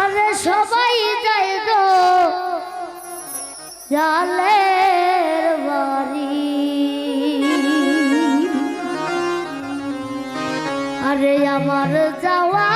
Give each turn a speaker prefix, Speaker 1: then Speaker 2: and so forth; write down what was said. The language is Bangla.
Speaker 1: আরে সবাই যায় গো। জালের বাড়ি। আরে আমার যাওয়া